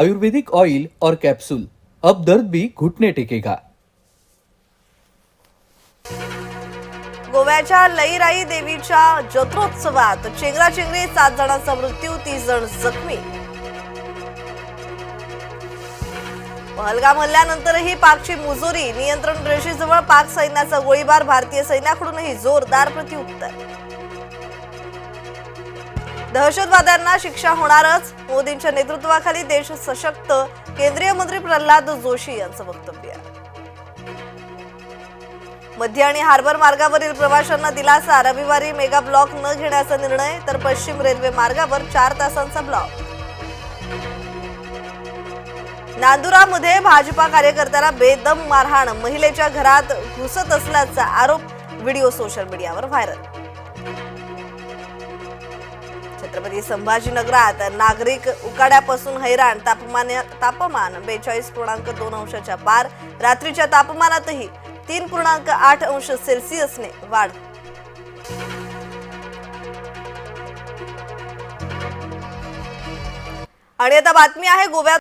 आयुर्वेदिक oil और capsule. अब दर्द भी घुटने टेकेगा। गोव्याच्या लईराई देवीच्या जत्रोत्सवात चेंगराचेंगरी सात जणांचा मृत्यू तीस जण जखमी. पहलगाम हल्ल्यानंतरही पाकची मुजोरी नियंत्रण रेषेजवळ पाक सैन्याचा गोळीबार भारतीय सैन्याकडूनही जोरदार प्रत्युत्तर. दहशतवाद्यांना शिक्षा होणारच. मोदींच्या नेतृत्वाखाली देश सशक्त. केंद्रीय मंत्री प्रल्हाद जोशी यांचं वक्तव्य मध्य आणि हार्बर मार्गावरील प्रवाशांना दिलासा. रविवारी मेगा ब्लॉक न घेण्याचा निर्णय तर पश्चिम रेल्वे मार्गावर चार तासांचा ब्लॉक. नांदुरामध्ये भाजपा कार्यकर्त्याला बेदम मारहाण. महिलेच्या घरात घुसत असल्याचा आरोप व्हिडिओ सोशल मीडियावर व्हायरल. छत्रपती संभाजीनगरात नागरिक उकाड्यापासून हैराण तापमान तापमान बेचाळीस पूर्णांक दोन अंशाच्या पार रात्रीच्या तापमानातही तीन पूर्णांक आठ अंश सेल्सिअसने वाढ. आणि आता बातमी आहे गोव्यात.